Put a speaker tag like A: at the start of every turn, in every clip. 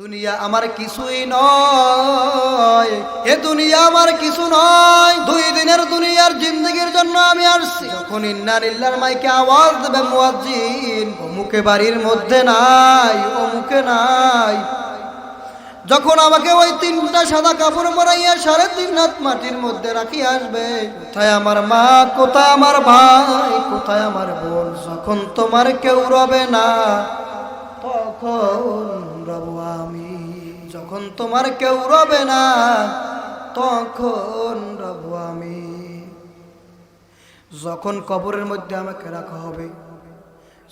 A: দুনিয়া আমার কিছুই নয়। এ দুনিয়া আমার কিছু নয়। দুই দিনের দুনিয়ার জিন্দগির জন্য আমি আসছি। যখন ইন্নার ইল্লার মাইকে আওয়াজ দেবে মুয়াজ্জিন, অমুকে বাড়ির মধ্যে নাই, অমুকে নাই। যখন আমাকে ওই তিনটা সাদা কাপড় পরাইয়া সাড়ে তিন হাত মাটির মধ্যে রাখি আসবে, কোথায় আমার মা, কোথায় আমার ভাই, কোথায় আমার বোন? যখন তোমার কেউ রবে না, তখন রব আমি। যখন তোমার কেউ রবে না, তখন রব আমি। যখন কবরের মধ্যে আমাকে রাখা হবে,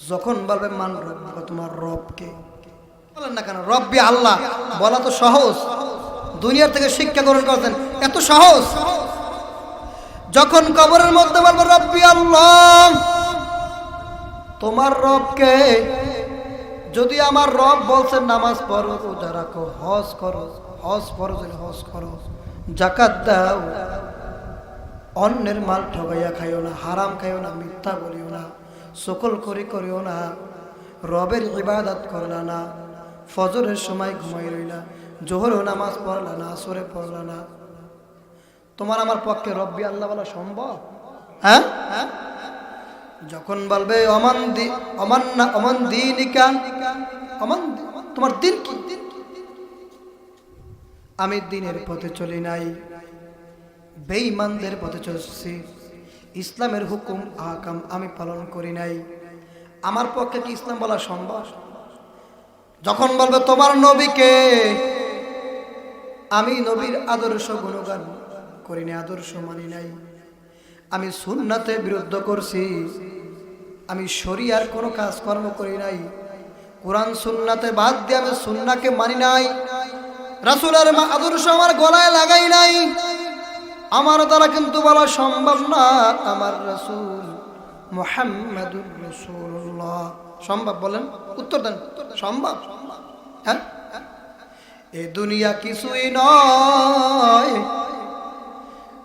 A: যখন বলবে, মান রব তোমার রবকে। বলেন না কেন? রব্বি আল্লাহ। বলা তো সহজ। দুনিয়ার থেকে শিক্ষা গ্রহণ করতেন এত সহজ। যখন কবরের মধ্যে বলব, রব্বি আল্লাহ, তোমার রবকে যদি আমার রব বলছে নামাজ পড়ো, রোজা রাখো, হজ করো, হজ যদি হজ করো জাকাত দাও, অন্যের মাল ঠগাইয়া খাইও না, হারাম খাইও না, মিথ্যা বলিও না, সকল করি করিও না, রবের ইবাদত করলা না, ফজরের সময় ঘুমাই রইলা, জোহরেও নামাজ পড়লা না, আসরে পড়লা না। তোমার আমার পক্ষে রব্বি আল্লাহ বলা সম্ভব? হ্যাঁ হ্যাঁ? যখন বলবে, অমান দি, অমান না, অমান দিনিকা, অমান তোমার দিন কি? আমি দিনের পথে চলি নাই, বেঈমানদের পথে চলছি। ইসলামের হুকুম, আহকাম আমি পালন করি নাই। আমার পক্ষে কি ইসলাম বলা সম্ভব? যখন বলবে, তোমার নবীকে আমি নবীর আদর্শ গুণগান করি নাই আদর্শ মানি নাই। আমি সুন্নাতে বিরুদ্ধ করছি। আমি শরিয়ার কোনো কাজকর্ম করি নাই। কোরআন সুন্নাতে বাদ দিয়ে আমি সুন্নাকে মানি নাই। রাসুলের আদর্শ আমার গলায় লাগাই নাই। আমার দ্বারা কিন্তু বলা সম্ভব না আমার রসুল মোহাম্মদুর রসুল্লাহ সম্ভব বলেন? উত্তর দেন। সম্ভব? হ্যাঁ? এ দুনিয়া কিছুই নয়।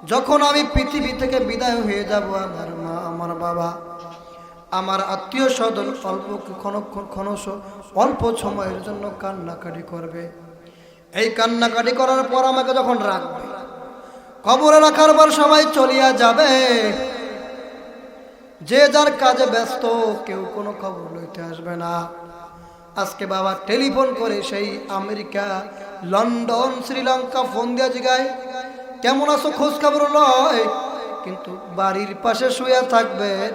A: যখন আমি পৃথিবী থেকে বিদায় হয়ে যাব, আমার মা, আমার বাবা আমার আত্মীয় স্বজন অল্প ক্ষণক্ষণ ক্ষণস অল্প সময়ের জন্য কান্নাকাটি করবে। এই কান্নাকাটি করার পর আমাকে যখন রাখবে, কবরে রাখার পর সবাই চলিয়া যাবে। যে যার কাজে ব্যস্ত, কেউ কোনো খবর লইতে আসবে না। আজকে বাবা টেলিফোন করে সেই আমেরিকা, লন্ডন, শ্রীলঙ্কা ফোন দিয়া জিগায়, কেমন আছো? খোঁজ খবর লয়। কিন্তু বাড়ির পাশে শুয়ে থাকবেন।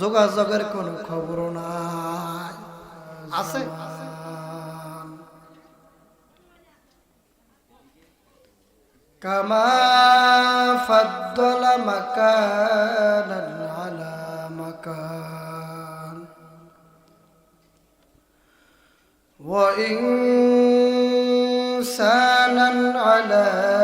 A: যোগাযোগের কোনো খবর নাই আছে كما فضل مكانا على مكان وإنسانا على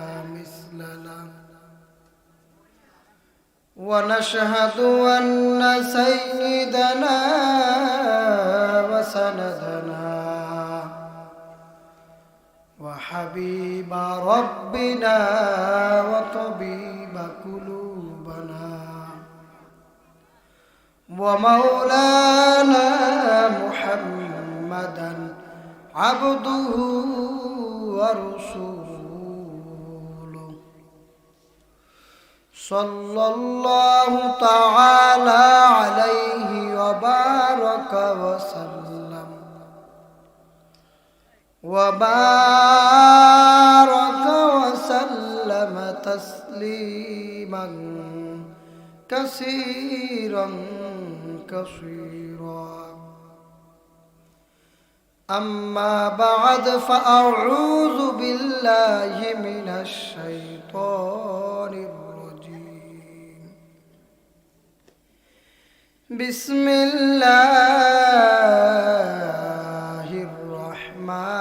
A: ونشهد أن سيدنا وسندنا وحبيب ربنا وطبيب قلوبنا ومولانا محمدا عبده ورسوله. صلى الله تعالى عليه وبارك وسلم وبارك وسلم تسليما كثيرا كثيرا أما بعد فأعوذ بالله من الشيطان الرجيم بسم الله الرحمن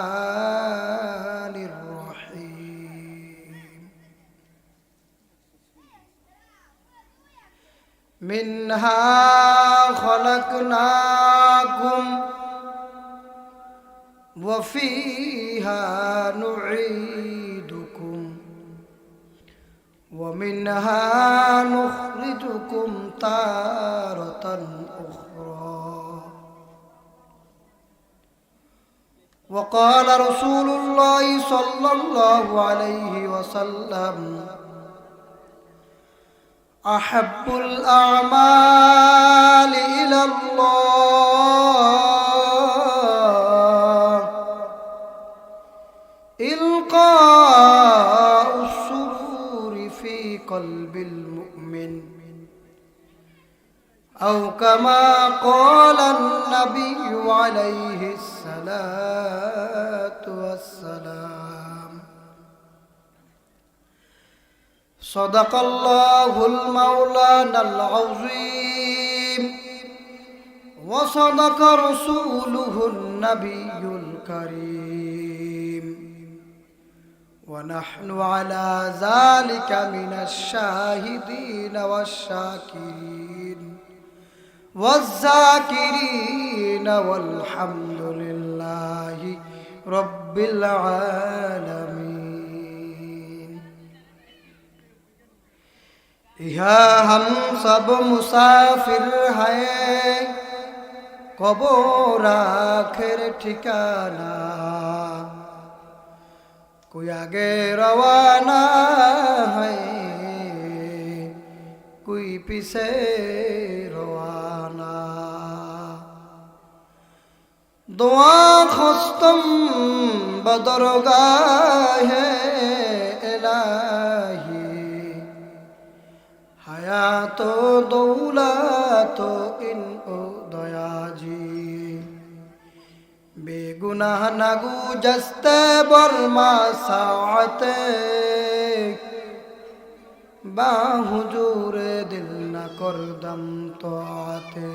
A: الرحيم. منها خلقناكم وفيها نعيدكم ومنها نخرجكم تارة أخرى. وقال رسول الله صلى الله عليه وسلم أحب الأعمال إلى الله. إلقاء السرور في قلب المؤمن. أو كما قال النبي عليه الصلاة والسلام. صدق الله المولانا العظيم. وصدق رسوله النبي الكريم. ونحن على ذلك من الشاهدين والشاكرين. والذاكرين والحمد لله رب العالمين یہ ہم سب مسافر ہیں কবর আখের ঠিকানা কই আগে রওয়ানা হয় কুই পিছে দোয়া খস্তম বদরগাহে এলাহি। হায়াত তো ইন ও দয়াজি। বেগুনাহ নাগু জস্তে বর্মা সাওয়াতে। বা হুজুরে দিল না করদম তো আতে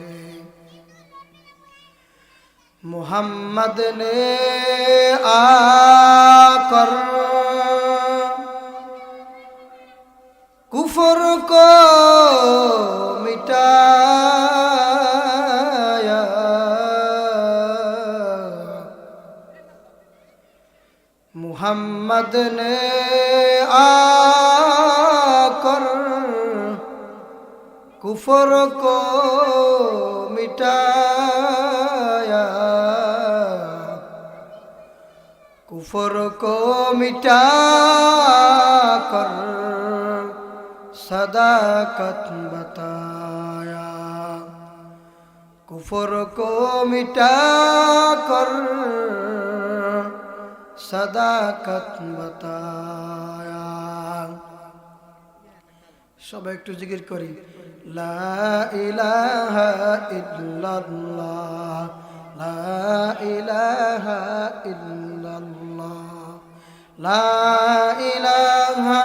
A: मोहम्मद ने आकर कुफर को मिटाया मोहम्मद ने आकर कुफर को कुफर को मिटा कर सदाकत बताया कुफर को मिटा कर सदाकत बताया सब एक जिक्र करी ला इलाहा इल्लल्लाह ला इलाहा इल्लल्लाह লা ইলাহা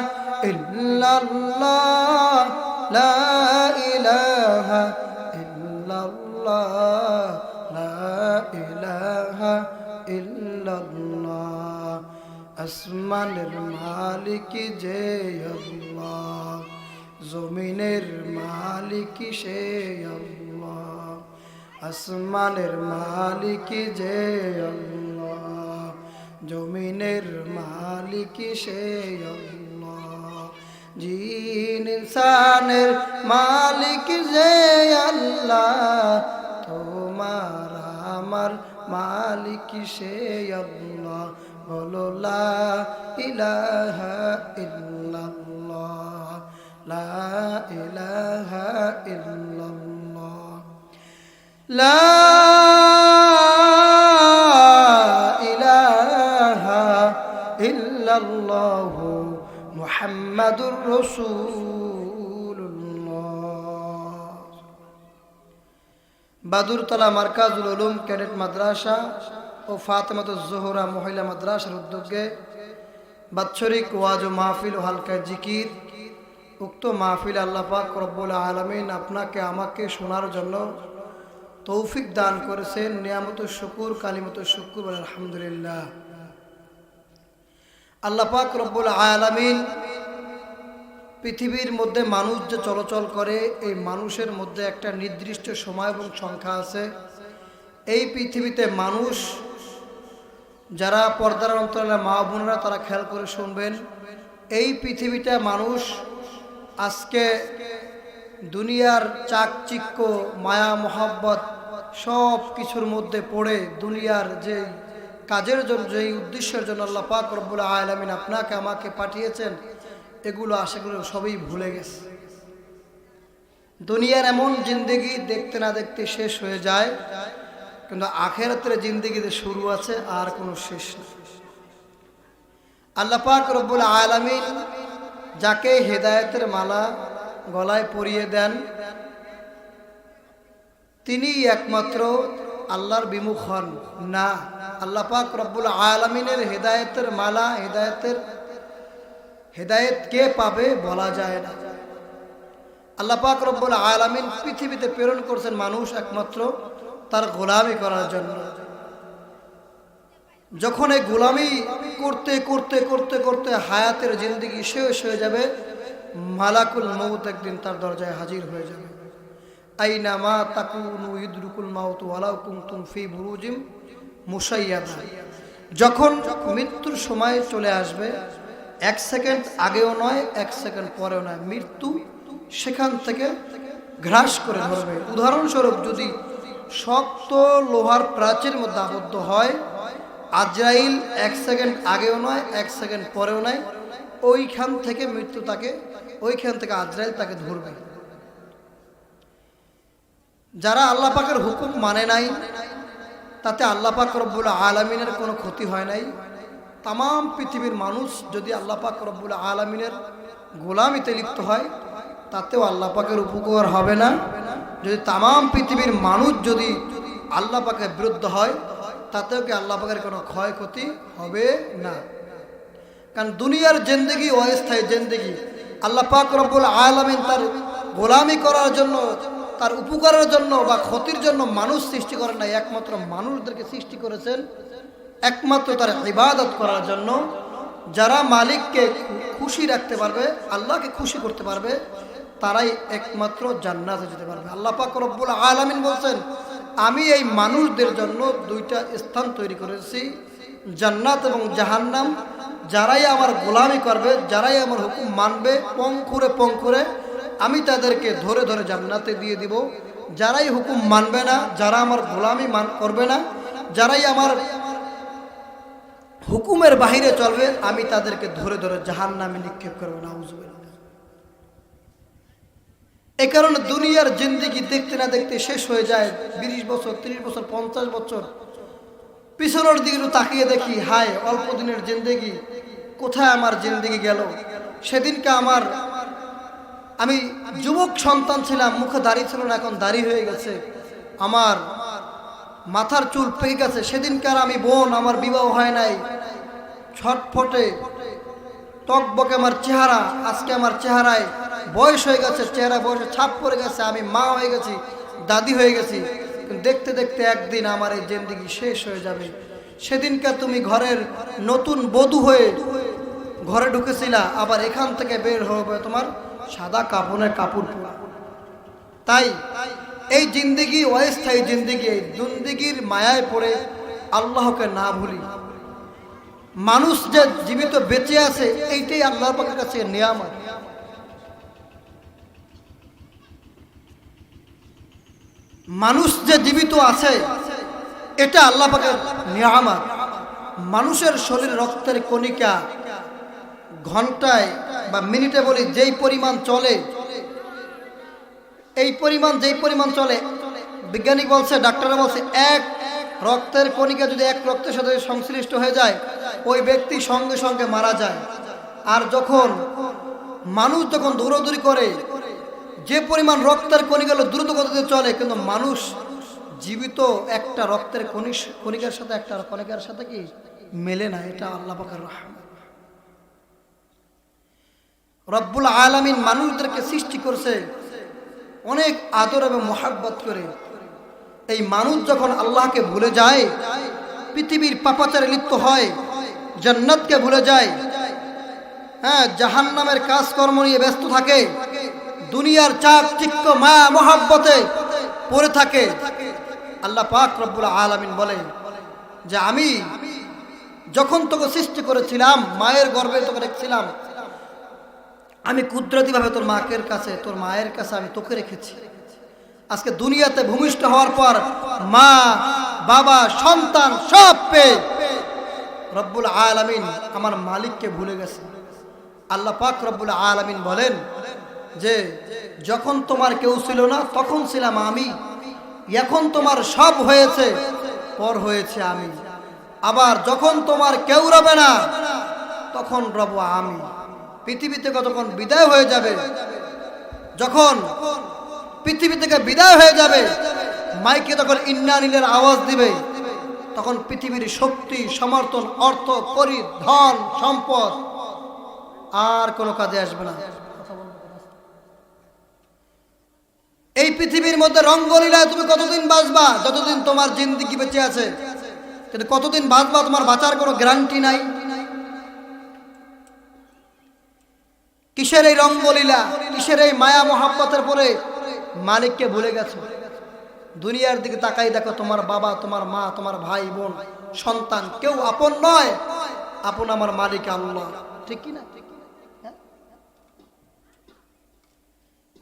A: ইল্লাল্লাহ লা ইলাহা ইল্লাল্লাহ লা ইলাহা ইল্লাল্লাহ আসমানের মালিক যে আল্লাহ জমিনের মালিক সে আল্লাহ আসমানের মালিক যে আল্লাহ জমিনের মালিক সে আল্লাহ। জিন ইনসানের মালিক যে আল্লাহ। তোমার আমার মালিক সে আল্লাহ। বলো, লা ইলাহা ইল্লাল্লাহ। লা লা মুহাম্মাদুর রাসূলুল্লাহ। বাদুরতলা মার্কাজুল উলুম ক্যাডেট মাদ্রাসা ও ফাতেমাতুজ জোহরা মহিলা মাদ্রাসার উদ্যোগে বাৎসরিক ওয়াজ ও মাহফিল ও হালকায় জিকির, উক্ত মাহফিল আল্লাহ পাক রব্বুল আলমিন আপনাকে, আমাকে শোনার জন্য তৌফিক দান করেছেন। নিয়ামত শুকুর কালিমত শুকুর আলহামদুলিল্লাহ। আল্লাহ পাক রব্বুল আলমিন পৃথিবীর মধ্যে মানুষ যে চলাচল করে, এই মানুষের মধ্যে একটা নির্দিষ্ট সময় এবং সংখ্যা আছে। এই পৃথিবীতে মানুষ, যারা পর্দার অন্তরালে মা বোনেরা তারা খেয়াল করে শুনবেন, এই পৃথিবীতে মানুষ আজকে দুনিয়ার চাকচিক্য, মায়া, মোহাব্বত সব কিছুর মধ্যে পড়ে দুনিয়ার যে কাজের জন্য যেই উদ্দেশ্যের জন্য আল্লাহ পাক রব্বুল আলমিন আপনাকে, আমাকে পাঠিয়েছেন এগুলো আশাগুলো সবই ভুলে গেছে। দুনিয়ার এমন জিন্দগি দেখতে না দেখতে শেষ হয়ে যায়, কিন্তু আখেরাতের জিন্দগিতে শুরু আছে আর কোনো শেষ নেই আল্লাহ পাক রব্বুল আলমিন যাকে হেদায়েতের মালা গলায় পরিয়ে দেন তিনি একমাত্র আল্লাহর বিমুখ হন। না, আল্লাহ পাক রব্বুল আলমিনের হেদায়েতের মালা, হেদায়েতের হেদায়েত কে পাবে বলা যায় না। আল্লাহ পাক রব্বুল আলমিন পৃথিবীতে প্রেরণ করছেন মানুষ একমাত্র তার গোলামি করার জন্য। যখন এই গোলামি করতে করতে করতে করতে হায়াতের জিন্দগি শেষ হয়ে যাবে, মালাকুল মৌত একদিন তার দরজায় হাজির হয়ে যাবে। আইনা মা তাকুনু ইদরুকুল মাউত ওয়ালাউ কুনতুম ফি বুরুজিম মুসাইয়াদা যখন মৃত্যুর সময় চলে আসবে এক সেকেন্ড আগেও নয়, এক সেকেন্ড পরেও নয়। মৃত্যু সেখান থেকে ঘ্রাস করে ধরবে। উদাহরণস্বরূপ যদি শক্ত লোহার প্রাচীর মধ্যে আবদ্ধ হয়, আজরাইল এক সেকেন্ড আগেও নয়, এক সেকেন্ড পরেও নয়, ওইখান থেকে মৃত্যু তাকে, ওইখান থেকে আজরাইল তাকে ধরবে। যারা আল্লাহ পাকের হুকুম মানে নাই, তাতে আল্লাহ পাক রব্বুল আলমিনের কোনো ক্ষতি হয় নাই। তাম পৃথিবীর মানুষ যদি আল্লাহ পাক রব্বুল আলমিনের গোলামিতে লিপ্ত হয়, তাতেও আল্লাহ পাকের উপকার হবে না। যদি তাম পৃথিবীর মানুষ যদি আল্লাহ পাকের বিরুদ্ধ হয়, তাতেও কি আল্লাহ পাকের কোনো ক্ষয়ক্ষতি হবে না। কারণ দুনিয়ার জেন্দেগি অস্থায়ী জেন্দেগি। আল্লাহ পাক রব্বুল আলমিন তার গোলামি করার জন্য, তার উপকারের জন্য বা ক্ষতির জন্য মানুষ সৃষ্টি করেন নাই, একমাত্র মানুষদেরকে সৃষ্টি করেছেন একমাত্র তার ইবাদত করার জন্য যারা মালিককে খুশি রাখতে পারবে, আল্লাহকে খুশি করতে পারবে, তারাই একমাত্র জান্নাতে যেতে পারবে। আল্লাহ পাক রব্বুল আলমিন বলছেন, আমি এই মানুষদের জন্য দুইটা স্থান তৈরি করেছি, জান্নাত এবং জাহান্নাম। যারাই আমার গোলামি করবে, যারাই আমার হুকুম মানবে পঙ্কুরে পঙ্কুরে আমি তাদেরকে ধরে ধরে জান্নাতে দিয়ে দিব। যারাই হুকুম মানবে না, যারা আমার গোলামি মান করবে না, যারাই আমার হুকুমের বাহিরে চলবে, আমি তাদেরকে ধরে ধরে জাহান নামে নিক্ষেপ করব না এ কারণে দুনিয়ার জিন্দিগি দেখতে না দেখতে শেষ হয়ে যায় বিশ বছর, তিরিশ বছর, পঞ্চাশ বছর। পিছনের দিকে তাকিয়ে দেখি, হায়, অল্প দিনের জিন্দেগি, কোথায় আমার জিন্দেগি গেল? সেদিনকে আমার, আমি যুবক সন্তান ছিলাম, মুখে দাড়ি ছিল না, এখন দাড়ি হয়ে গেছে। আমার মাথার চুল পেকে গেছে। সেদিনকার আমি বোন, আমার বিবাহ হয় নাই। ছটফটে টকবকে আমার চেহারা, আজকে আমার চেহারায় বয়স হয়ে গেছে চেহারা বয়সে ছাপ পড়ে গেছে, আমি মা হয়ে গেছি, দাদি হয়ে গেছি। দেখতে দেখতে একদিন আমার এই জিন্দিগি শেষ হয়ে যাবে। সেদিনকার তুমি ঘরের নতুন বধূ হয়ে ঘরে ঢুকেছিলা, আবার এখান থেকে বের হবে তোমার সাদা কাপড়ের কাপড় তাই এই জিন্দিগি, অস্থায়ী জিন্দিগি, এই জিন্দিগির মায়ায় পড়ে আল্লাহকে না ভুলি। মানুষ যে জীবিত বেঁচে আছে, এইটাই আল্লাহর পাকের কাছে নিয়ামত। মানুষ যে জীবিত আছে, এটা আল্লাহ পাকের নিয়ামত। মানুষের শরীর রক্তের কণিকা, ঘন্টায় বা মিনিটে বলি যেই পরিমাণ চলে এই পরিমাণ, যেই পরিমাণ চলে, বিজ্ঞানী বলছে, ডাক্তাররা বলছে, এক রক্তের কণিকা যদি এক রক্তের সাথে সংশ্লিষ্ট হয়ে যায়, ওই ব্যক্তি সঙ্গে সঙ্গে মারা যায়। আর যখন মানুষ যখন দৌড়দৌড়ি করে, যে পরিমাণ রক্তের কণিকাগুলো দ্রুত গতিতে চলে, কিন্তু মানুষ জীবিত একটা রক্তের কণিকার সাথে, একটা কণিকার সাথে কি মেলে না? এটা আল্লাহ পাকের রহমান রব্বুল আলমিন মানুষদেরকে সৃষ্টি করছে অনেক আদর এবং মোহাব্বত করে। এই মানুষ যখন আল্লাহকে ভুলে যায়, পৃথিবীর পাপাচারে লিপ্ত হয়, জান্নাতকে ভুলে যায় হ্যাঁ জাহান নামের কাজকর্ম নিয়ে ব্যস্ত থাকে, দুনিয়ার চাপ চিক্ক মায়া মহাব্বতে পড়ে থাকে, আল্লাহ পাক রব্বুল আলামিন বলে যে আমি যখন তোকে সৃষ্টি করেছিলাম, মায়ের গর্ভে তোকে রেখেছিলাম আমি কুদরতিভাবে তোর মাকের কাছে, তোর মায়ের কাছে আমি তোকে রেখেছি। আজকে দুনিয়াতে ভূমিষ্ঠ হওয়ার পর মা, বাবা, সন্তান সব পেয়ে রব্বুল আলামিন আমার মালিককে ভুলে গেছে। আল্লাহ পাক রব্বুল আলামিন বলেন যে, যখন তোমার কেউ ছিল না, তখন ছিলাম আমি। এখন তোমার সব হয়েছে, পর হয়েছে আমি। আবার যখন তোমার কেউ রবে না, তখন রব আমি। পৃথিবী থেকে যখন বিদায় হয়ে যাবে? যখন পৃথিবী থেকে বিদায় হয়ে যাবে, মাইকে তখন ইন্নানিলের আওয়াজ দিবে। তখন পৃথিবীর শক্তি, সমর্থন, অর্থ করি ধন সম্পদ আর কোনো কাজে আসবে না। এই পৃথিবীর মধ্যে রঙ্গলীলায় তুমি কতদিন বাঁচবা? যতদিন তোমার জিন্দিগি বেঁচে আছে। কিন্তু কতদিন বাঁচবা তোমার বাঁচার কোনো গ্যারান্টি নাই। কিসের এই রঙ্গলীলা? কিসের এই মায়া মোহাম্মতের পরে মালিককে ভুলে গেছো? দুনিয়ার দিকে তাকাই দেখো, তোমার বাবা, তোমার মা, তোমার ভাই, বোন, সন্তান কেউ আপন নয়। আপন আমার মালিক আল্লাহ। ঠিক কি না হ্যাঁ?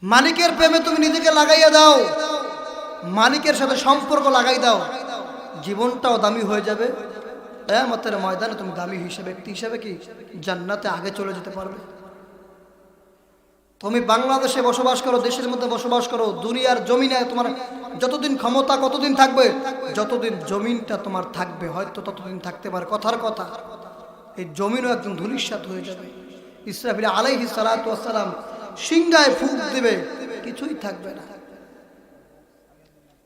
A: মালিকের প্রেমে তুমি নিজেকে লাগাইয়া দাও। মালিকের সাথে সম্পর্ক লাগাই দাও। জীবনটাও দামি হয়ে যাবে। কেয়ামতের ময়দানে তুমি দামি হিসেবে, ব্যক্তি হিসেবে কি জান্নাতে আগে চলে যেতে পারবে? তুমি বাংলাদেশে বসবাস করো, দেশের মধ্যে বসবাস করো, দুনিয়ার জমিনে তোমার যতদিন ক্ষমতা কতদিন থাকবে। যতদিন জমিনটা তোমার থাকবে, হয়তো ততদিন থাকতে পারে। কথার কথা, এই জমিনও একদম ধুলিস্বাত হয়ে যাবে। ইসরাফিল আলাইহি সালাম সিংগায় ফুক দেবে, কিছুই থাকবে না।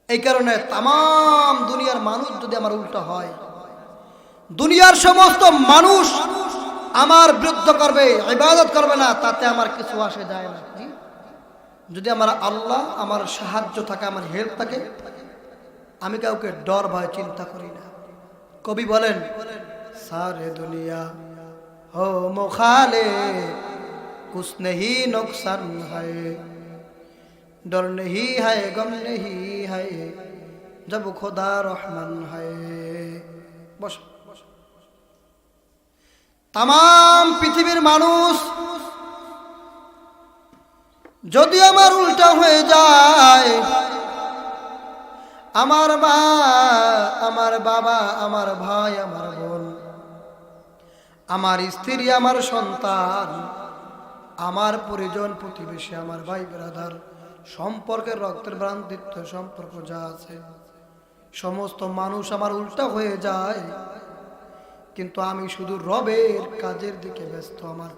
A: এই কারণে তাম দুনিয়ার মানুষ যদি আমার উল্টো হয়, দুনিয়ার সমস্ত মানুষ আমার বিরুদ্ধ করবে, ইবাদত করবে না, তাতে আমার কিছু আসে যায় না। যদি আমার আল্লাহ, আমার সাহায্য থাকে, আমার হেল্প থাকে, আমি কাউকে ডর, ভয়, চিন্তা করি না। কবি বলেন, সারে দুনিয়া হো মোখালে কুসনেহি নোকসান হায়। ডর নেহি হায়, গম নেহি হায়, জব খোদা রহমান হায়। বস। তাম পৃথিবীর মানুষ, যদি আমার উল্টা হয়ে যায়, আমার মা, আমার বাবা, আমার ভাই, আমার বোন, আমার স্ত্রী, আমার সন্তান, আমার পরিজন, প্রতিবেশী, আমার ভাই ব্রাদার সম্পর্কের রক্তের ভ্রান্তিত্ব, সম্পর্ক যা আছে, সমস্ত মানুষ আমার উল্টা হয়ে যায় কিন্তু আমি শুধু রবের কাজের দিকে ব্যস্ত, আমার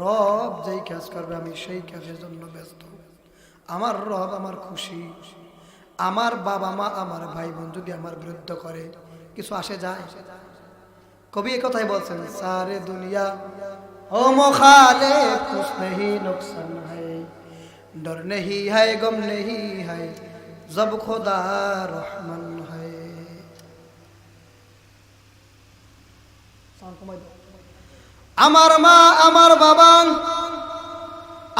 A: রব যেই কাজ করবে আমি সেই কাজের জন্য ব্যস্ত। আমার রব আমার খুশি, আমার বাবা মা আমার ভাই বোন যদি আমার বিরুদ্ধ করে, কিছু আসে যায়? কবি এ কথাই বলছেন, সারে দুনিয়া, ও মোখালে খুশ নেহি নোকসান হাই ডর নেহি হ্যায় গম নেহি হাই জব খোদা রহমান আমার মা, আমার বাবা,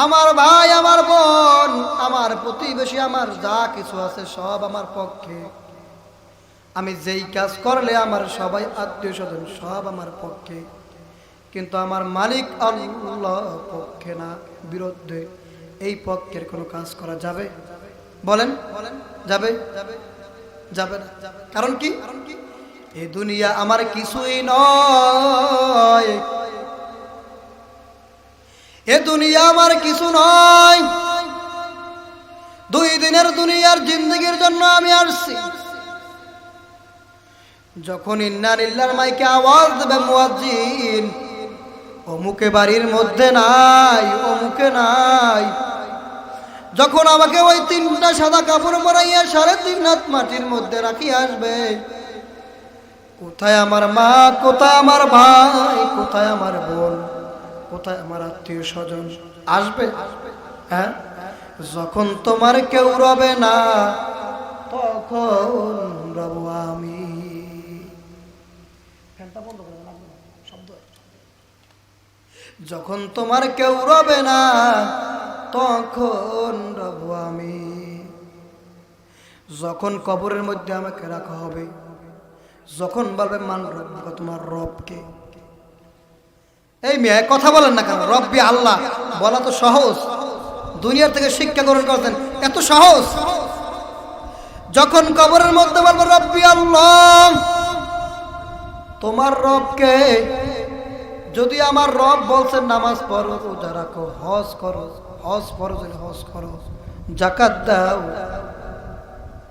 A: আমার ভাই, আমার বোন, আমার প্রতিবেশী, আমার যা কিছু আছে সব আমার পক্ষে। আমি যেই কাজ করলে আমার সবাই আত্মীয় স্বজন সব আমার পক্ষে। কিন্তু আমার মালিক আল্লাহ পক্ষে না, বিরুদ্ধে এই পক্ষের কোনো কাজ করা যাবে? বলেন বলেন, যাবে? যাবে না। কারণ কি? এই দুনিয়া আমার কিছুই নয়। এ দুনিয়া আমার কিছু নয়। দুই দিনের দুনিয়ার জিন্দগির জন্য আমি আসছি। যখন ইন্নার ইল্লার মাইকে আওয়াজ দেবে মুয়াজ্জিন অমুকে বাড়ির মধ্যে নাই অমুকে নাই। যখন আমাকে ওই তিনটা সাদা কাপড় পরাইয়া সাড়ে তিন হাত মাটির মধ্যে রাখি আসবে কোথায় আমার মা, কোথায় আমার ভাই, কোথায় আমার বোন, কোথায় আমার আত্মীয় স্বজন? আসবে? হ্যাঁ? যখন তোমার কেউ রবে না, তখন রব আমি। যখন তোমার কেউ রবে না, তখন রব আমি। যখন কবরের মধ্যে আমাকে রাখা হবে যখন বলবে, মান তোমার রবকে। এই মেয়ে, কথা বলেন না কেন? রব্বি আল্লাহ, বলা তো সহজ। দুনিয়ার থেকে শিক্ষা গ্রহণ করতেন এত সহজ। যখন কবরের মধ্যে বলব, রব্বি আল্লাহ, তোমার রবকে, যদি আমার রব বলছে, নামাজ পড়ো, রোজা রাখো, হজ করো, হজ যদি হজ করো, জাকাত দাও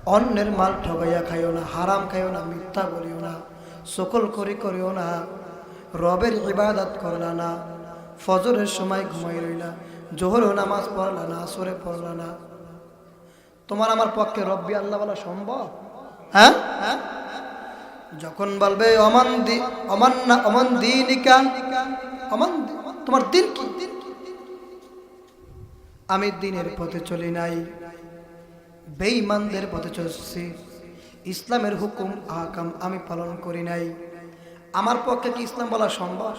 A: অন্যের মাল ঠগাইয়া খাইও না, হারাম খাইও না, মিথ্যা বলিও না, সকল করি করিও না, রবের ইবাদত করলা না, ফজরের সময় ঘুমাই রইলা, জোহরও নামাজ পড়লা না, আসরে পড়লা না। তোমার আমার পক্ষে রব্বি আল্লাহ বলা সম্ভব? হ্যাঁ? হ্যাঁ যখন বলবে, অমান দি, অমান না, অমান দিনিকা অমান তোমার দিন কি? আমি দিনের পথে চলি নাই। বেঈমানদের পথে চলছি। ইসলামের হুকুম, আহকাম আমি পালন করি নাই। আমার পক্ষে কি ইসলাম বলা সম্ভব?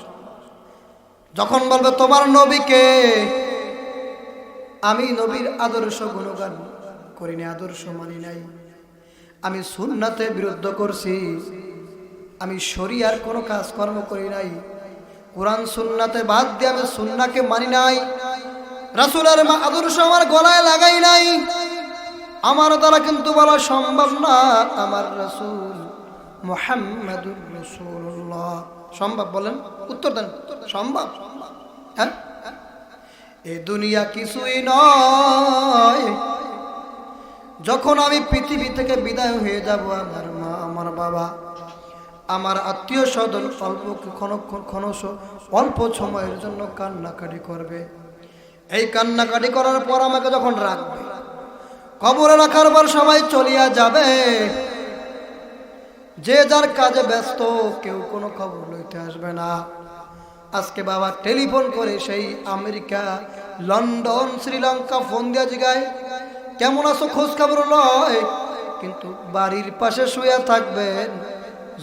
A: যখন বলবে, তোমার নবীকে আমি নবীর আদর্শ গুণগান করি নাই আদর্শ মানি নাই। আমি সুন্নাতে বিরুদ্ধ করছি। আমি শরিয়ার কোনো কাজ কর্ম করি নাই। কোরআন, সুন্নাতে বাদ দিয়ে আমি সুন্নাকে মানি নাই। রাসুলের আদর্শ আমার গলায় লাগাই নাই। আমার দ্বারা কিন্তু বলা সম্ভব না। আমার রসুল মোহাম্মদুর রসুল্লাহ সম্ভব বলেন? উত্তর দেন। সম্ভব? হ্যাঁ? এ দুনিয়া কিছুই নয়। যখন আমি পৃথিবী থেকে বিদায় হয়ে যাব আমার মা, আমার বাবা, আমার আত্মীয় স্বজন অল্প ক্ষণক্ষণ ক্ষণস অল্প সময়ের জন্য কান্নাকাটি করবে। এই কান্নাকাটি করার পর আমাকে যখন রাখবে কবরে রাখার পর সবাই চলিয়া যাবে। যে যার কাজে ব্যস্ত, কেউ কোনো খবর লইতে আসবে না। আজকে বাবা টেলিফোন করে সেই আমেরিকা, লন্ডন, শ্রীলঙ্কা ফোন দিয়া জিগায়, কেমন আছো? খোঁজ খবর লয়। কিন্তু বাড়ির পাশে শুয়ে থাকবেন,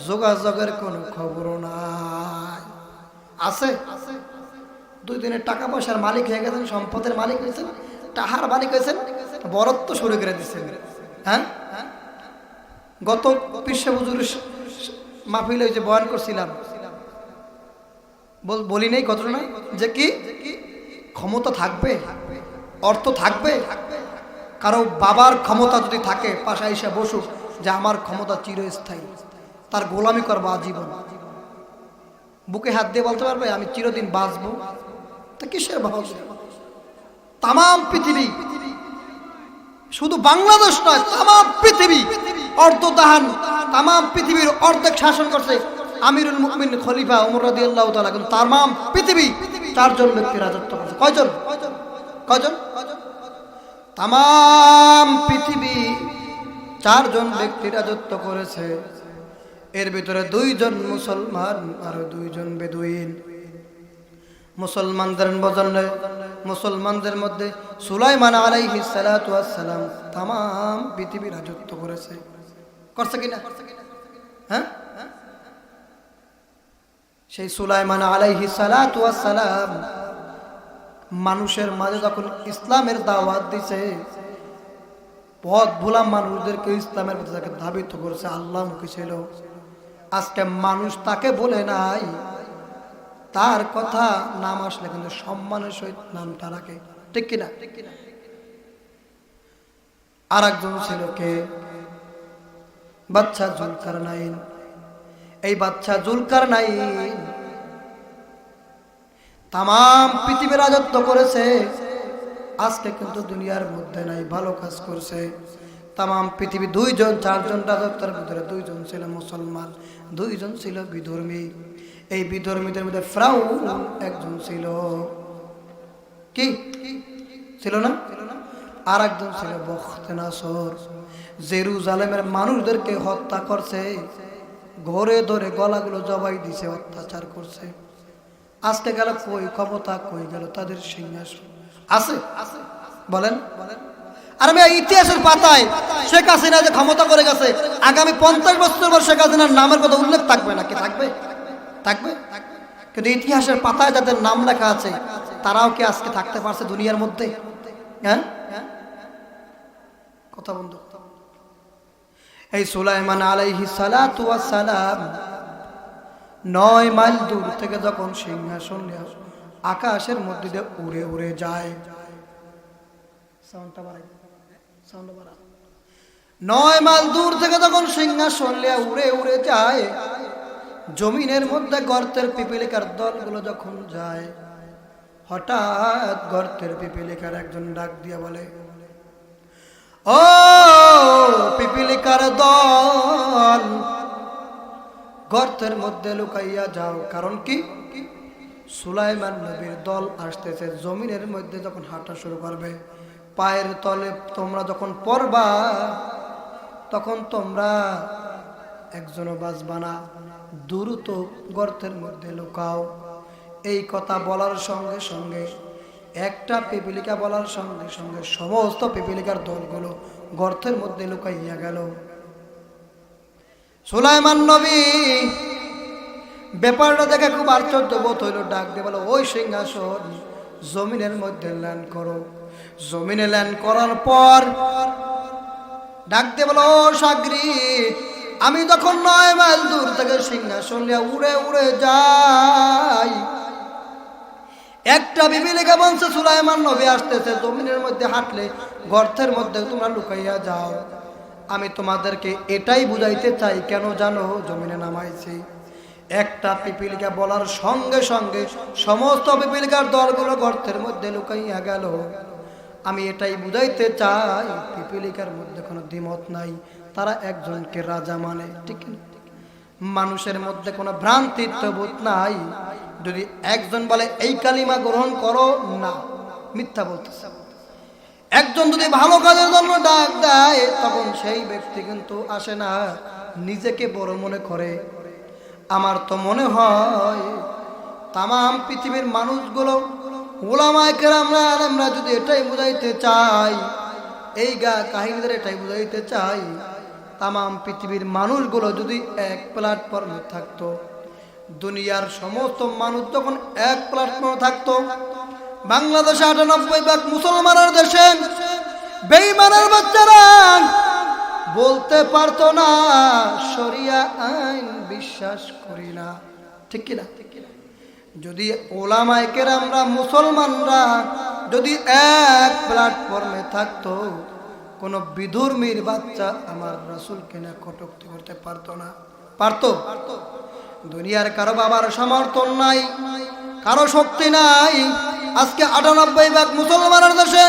A: যোগাযোগের কোনো খবর নাই। আছে। দুই দিনের টাকা পয়সার মালিক হয়ে গেছেন, সম্পদের মালিক হয়েছেন টাহার মালিক হয়েছেন। বরত্ব শুরু করে দিচ্ছেন হ্যাঁ গত বিশ্ব হুজুর মাহফিলে যে বয়ান করছিলাম বল- নেই ঘটনা যে কি ক্ষমতা থাকবে অর্থ থাকবে কারও বাবার ক্ষমতা যদি থাকে পাশা এসে বসুক যে আমার ক্ষমতা চিরস্থায়ী তার গোলামি করব আজীবন বুকে হাত দিয়ে বলতে পারবে আমি চিরদিন বাঁচবো তা কিসের ভাব তাম পৃথিবী শুধু বাংলাদেশ নয় তাম পৃথিবী অর্ধদাহান তাম পৃথিবীর অর্ধেক শাসন করছে আমিরুল মুকমিন খলিফা উমর রাদিয়াল্লাহু তাআলা কিন্তু তাম পৃথিবী চারজন ব্যক্তি রাজত্ব করছে। কয়জন? কয়জন? তাম পৃথিবী চারজন ব্যক্তি রাজত্ব করেছে। এর ভিতরে দুইজন মুসলমান আর দুইজন বেদুইন। মুসলমানদের বদলে মুসলমানদের মধ্যে সুলাইমান আলাইহি সালাম তাম পৃথিবী রাজত্ব করেছে। করছে কিনা? হ্যাঁ? সেই সুলাইমান আলাইহি সালাম মানুষের মাঝে যখন ইসলামের দাওয়াত দিছে, পথ ভোলা মানুষদেরকে ইসলামের মধ্যে তাকে ধাবিত করেছে, আল্লাহ মুখী ছিল। আজকে মানুষ তাকে বলে নাই তার কথা নাম আসলে কিন্তু সম্মানের সহিত নামটা রাখে। ঠিক কিনা? আর একজন ছিল কে? বাচ্চা জুলকার নাইন এই বাচ্চা জুলকার নাইন তাম পৃথিবী রাজত্ব করেছে। আজকে কিন্তু দুনিয়ার মধ্যে নাই, ভালো কাজ করছে। তাম পৃথিবী দুইজন, চারজন রাজত্বের ভিতরে দুইজন ছিল মুসলমান, দুইজন ছিল বিধর্মী। এই বিধর্মীদের মধ্যে ফ্রাউ একজন ছিল। কি? ছিল না? আর একজন ছিল বখতেনাসর। জেরুজালেমের মানুষদেরকে হত্যা করছে। ঘরে ধরে গলাগুলো জবাই দিছে, অত্যাচার করছে। আজকে গেল কই? ক্ষমতা কই গেল? তাদের সিংহাসন আছে? বলেন। আর আমি ইতিহাসের পাতায় শেখ হাসিনা যে ক্ষমতা করে গেছে, আগামী পঞ্চাশ বছর পর শেখ হাসিনার নামের কথা উল্লেখ থাকবে নাকি? থাকবে? থাকবে? কিন্তু ইতিহাসের পাতায় যাদের নাম লেখা আছে, তারাও কি আজকে থাকতে পারছে দুনিয়ার মধ্যে? হ্যাঁ? কথা বন্ধু। এই সুলাইমান আলাইহি সালাতু সালাম নয় মাইল দূর থেকে যখন সিংহাসন আকাশের মধ্যে দিয়ে উড়ে উড়ে যায়। সাউন্ডটা বাড়াই। সাউন্ডটা বাড়া। নয় মাইল দূর থেকে যখন সিংহাসন উড়ে উড়ে যায় জমিনের মধ্যে গর্তের পিপিলিকার দলগুলো যখন যায়, হঠাৎ গর্তের পিপিলিকার একজন ডাক দিয়ে বলে, ও পিপিলিকার দল, গর্তের মধ্যে লুকাইয়া যাও। কারণ কি? সুলাইমান নবীর দল আসতেছে জমিনের মধ্যে যখন হাঁটা শুরু করবে, পায়ের তলে তোমরা যখন পড়বা, তখন তোমরা একজনও বাঁচবা না। দ্রুত গর্তের মধ্যে লুকাও। এই কথা বলার সঙ্গে সঙ্গে, একটা পিপিলিকা বলার সঙ্গে সঙ্গে সমস্ত পিপিলিকার দলগুলো গর্তের মধ্যে লুকাইয়া গেল। সুলাইমান নবী ব্যাপারটা দেখে খুব আশ্চর্য বোধ হইল, ডাক দিয়ে বলো, ওই সিংহাসন জমিনের মধ্যে ল্যান্ড করো। জমিনে ল্যান্ড করার পর ডাক দিয়ে বলো সাগরি আমি যখন নয় মাইল দূর থেকে সিংহাসন নিয়ে উড়ে উড়ে যাই। একটা বিবিলিকা বংশে সুলাইমান নবী আসতেছে, জমিনের মধ্যে হাঁটলে গর্তের মধ্যে তোমরা লুকাইয়া যাও। আমি তোমাদেরকে এটাই বুঝাইতে চাই, কেন জানো জমিনে নামাইছি? একটা পিপিলিকা বলার সঙ্গে সঙ্গে সমস্ত পিপিলিকার দলগুলো গর্তের মধ্যে লুকাইয়া গেল। আমি এটাই বুঝাইতে চাই, পিপিলিকার মধ্যে কোনো দ্বিমত নাই, তারা একজনকে রাজা মানে ঠিক মানুষের মধ্যে কোনো ভ্রান্তিত্ববোধ নাই, যদি একজন বলে, এই কালিমা গ্রহণ করো, না, মিথ্যা বলতেছে। একজন যদি ভালো কাজের জন্য ডাক দেয়, তখন সেই ব্যক্তি কিন্তু আসে না, নিজেকে বড় মনে করে। আমার তো মনে হয় তাম পৃথিবীর মানুষগুলো ওলামায়কের আমরা আমরা যদি এটাই বুঝাইতে চাই, এই গা কাহিনীদের এটাই বুঝাইতে চাই তাম পৃথিবীর মানুষগুলো যদি এক প্ল্যাটফর্মে থাকতো, দুনিয়ার সমস্ত মানুষ যখন এক প্ল্যাটফর্মে থাকতো, বাংলাদেশে আটানব্বই ভাগ মুসলমানের দেশে বেইমানের বাচ্চারা বলতে পারতো না, শরিয়া আইন বিশ্বাস করি না। ঠিক কিনা? যদি ওলামাইকের আমরা মুসলমানরা যদি এক প্ল্যাটফর্মে থাকতো, কোনো বিধর্মীর বাচ্চা আমার রাসুলকে না কটুক্তি করতে পারতো না। পারতো? দুনিয়ার কারও বাবার সমর্থন নাই, কারও শক্তি নাই। আজকে আটানব্বই ভাগ মুসলমানের দেশে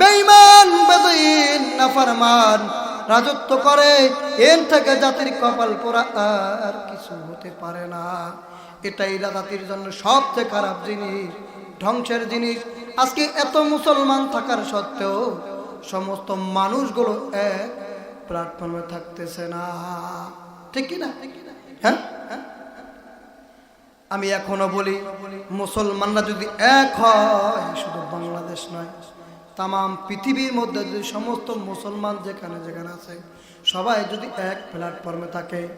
A: বেইমান বেদিন নাফরমান রাজত্ব করে, এর থেকে জাতির কপাল পোড়া আর কিছু হতে পারে না। এটাই জাতির জন্য সবচেয়ে খারাপ জিনিস, ধ্বংসের জিনিস। আজকে এত মুসলমান থাকার সত্ত্বেও সমস্ত মানুষগুলো এক প্ল্যাটফর্মে থাকতেছে না। ঠিক কি না? হ্যাঁ? আমি এখনও বলি, মুসলমানরা যদি এক হয়, শুধু বাংলাদেশ নয় তাম পৃথিবীর মধ্যে যদি সমস্ত মুসলমান যেখানে যেখানে আছে, সবাই যদি এক প্ল্যাটফর্মে থাকে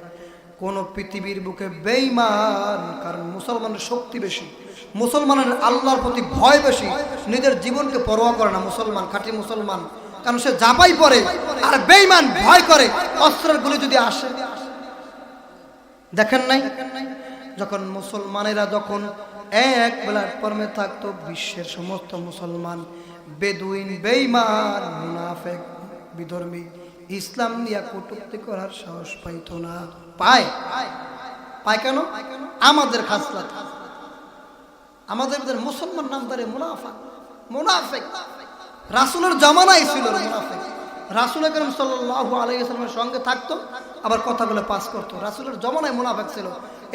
A: কোন পৃথিবীর বুকে বেইমান কারণ মুসলমানের শক্তি বেশি, মুসলমানের আল্লাহর প্রতি ভয় বেশি, নিজের জীবনকে পরোয়া করে না মুসলমান, খাঁটি মুসলমান, কারণ সে জাপাই পরে আর বেইমান ভয় করে, অস্ত্রের গুলি যদি আসে। দেখেন নাই? যখন মুসলমানেরা যখন এক প্ল্যাটফর্মে থাকতো, বিশ্বের সমস্ত মুসলমান বেদুইন বেইমান মুনাফেক, বিধর্মী, ইসলাম নিয়ে কটুক্তি করার সাহস পাইতো না। পায়। পায় কেন? আমাদের খাসলা আমাদের ভিতরে মুসলমান নাম ধরে মুনাফা মুনাফেক। রাসুলের জমানাই ছিল মুনাফেক। রাসুল করিম সাল্লাহু আলাইসালামের সঙ্গে থাকতো, আবার কথাগুলো পাস করতো। রাসুলের জমানায় মুনাফেক ছিল।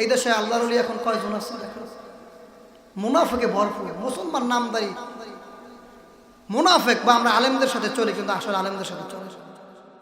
A: এই দেশে আল্লাহর আলী এখন কয়জন আছে মুনাফেকে ভরপুর। মুসলমান নামদারি মুনাফেক বা আমরা আলেমদের সাথে চলি, কিন্তু আসলে আলেমদের সাথে চলে